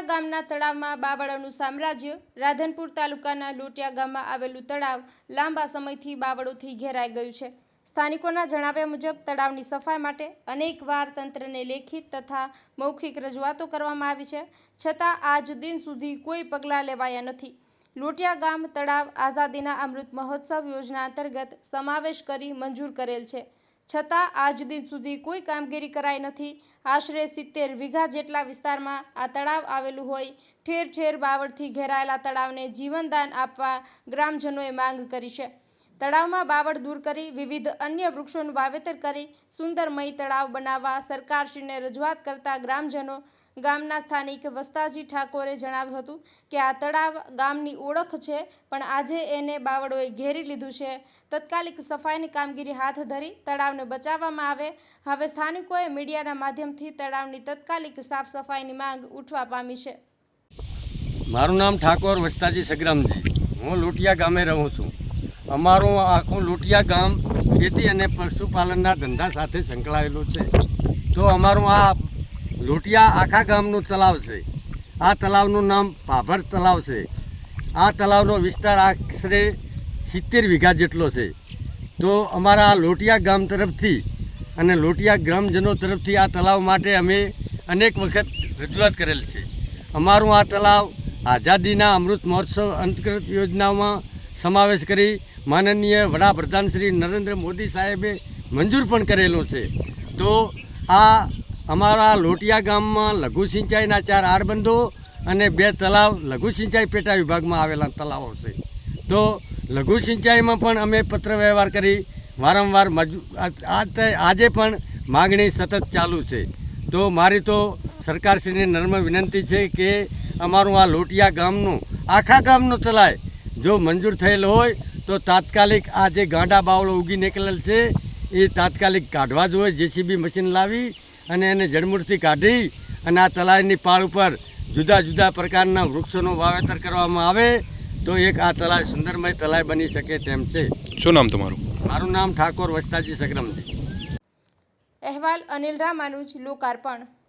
લોટિયા ગામના તળાવમાં બાવળાનું સામ્રાજ્ય, રાધનપુર તાલુકાના લોટિયા ગામમાં આવેલું તળાવ લાંબા સમયથી બાવળોથી ઘેરાઈ ગયું છે. સ્થાનિકોના જણાવ્યા મુજબ, તળાવની સફાઈ માટે અનેકવાર તંત્રને લેખિત તથા મૌખિક રજૂઆતો કરવામાં આવી છે. છતાં, આજ દિન સુધી કોઈ પગલાં લેવાયા નથી. લોટિયા ગામ તળાવ આઝાદીના અમૃત મહોત્સવ યોજના અંતર્ગત સમાવેશ કરી મંજૂર કરેલ છે. છતાં આજ દિન સુધી કોઈ કામગીરી કરાઈ નથી. આશરે સિત્તેર વીઘા જેટલા વિસ્તારમાં આ તળાવ આવેલું હોય, ઠેર ઠેર બાવળથી ઘેરાયેલા તળાવને જીવનદાન આપવા ગ્રામજનોએ માંગ કરી છે. તળાવમાં બાવળ દૂર કરી વિવિધ અન્ય વૃક્ષોનું વાવેતર કરી સુંદરમય તળાવ બનાવવા સરકારશ્રીને રજૂઆત કરતા ગ્રામજનો ગામના સ્થાનિક વસ્તાજી ઠાકોરે જણાવ્યું હતું કે આ તળાવ ગામની ઓળખ છે, પણ આજે એને બાવળોએ ઘેરી લીધું છે. તત્કાલિક સફાઈની કામગીરી હાથ ધરી તળાવને બચાવવામાં આવે. હવે સ્થાનિકોએ મીડિયાના માધ્યમથી તળાવની તત્કાલિક સાફ સફાઈની માંગ ઉઠવા પામી છે. મારું નામ ઠાકોર વસ્તાજી સગ્રામજી હું લોટિયા ગામે રહું છું. અમારું આખું લોટિયા ગામ ખેતી અને પશુપાલનના ધંધા સાથે સંકળાયેલું છે. તો અમારું આ લોટિયા આખા ગામનું તલાવ છે. આ તલાવનું નામ પાભર તલાવ છે. આ તલાવનો વિસ્તાર આશરે સિત્તેર વીઘા જેટલો છે. તો અમારા લોટિયા ગામ તરફથી અને લોટિયા ગ્રામજનો તરફથી આ તલાવ માટે અમે અનેક વખત રજૂઆત કરેલ છે. અમારું આ તલાવ આઝાદીના અમૃત મહોત્સવ અંતર્ગત યોજનામાં સમાવેશ કરી માનનીય વડાપ્રધાન શ્રી નરેન્દ્ર મોદી સાહેબે મંજૂર પણ કરેલો છે. તો આ અમારા લોટિયા ગામમાં લઘુ સિંચાઈના ચાર આડબંધો અને બે તલાવ લઘુ સિંચાઈ પેટા વિભાગમાં આવેલા તલાવો છે. તો લઘુ સિંચાઈમાં પણ અમે પત્ર વ્યવહાર કરી વારંવાર આજે પણ માગણી સતત ચાલુ છે. તો મારી તો સરકારશ્રીને નર્મ વિનંતી છે કે અમારું આ લોટિયા ગામનું, આખા ગામનું ચલાય. જો મંજૂર થયેલ હોય તો તાત્કાલિક આ જે ગાંડા બાવળો ઉગી નીકળેલ છે એ તાત્કાલિક કાઢવા જોઈએ જેસીબી મશીન લાવી અને એને જડમૂળથી કાઢી અને આ તલાવની પાળ ઉપર જુદા જુદા પ્રકારના વૃક્ષોનું વાવેતર કરવામાં આવે તો એક આ તલાવ સુંદરમય તલાવ બની શકે તેમ છે. શું નામ તમારું? મારું નામ ઠાકોર વસ્તાજી સગ્રમજી. અહેવાલ અનિલ રામાનુજ લોકાર્પણ.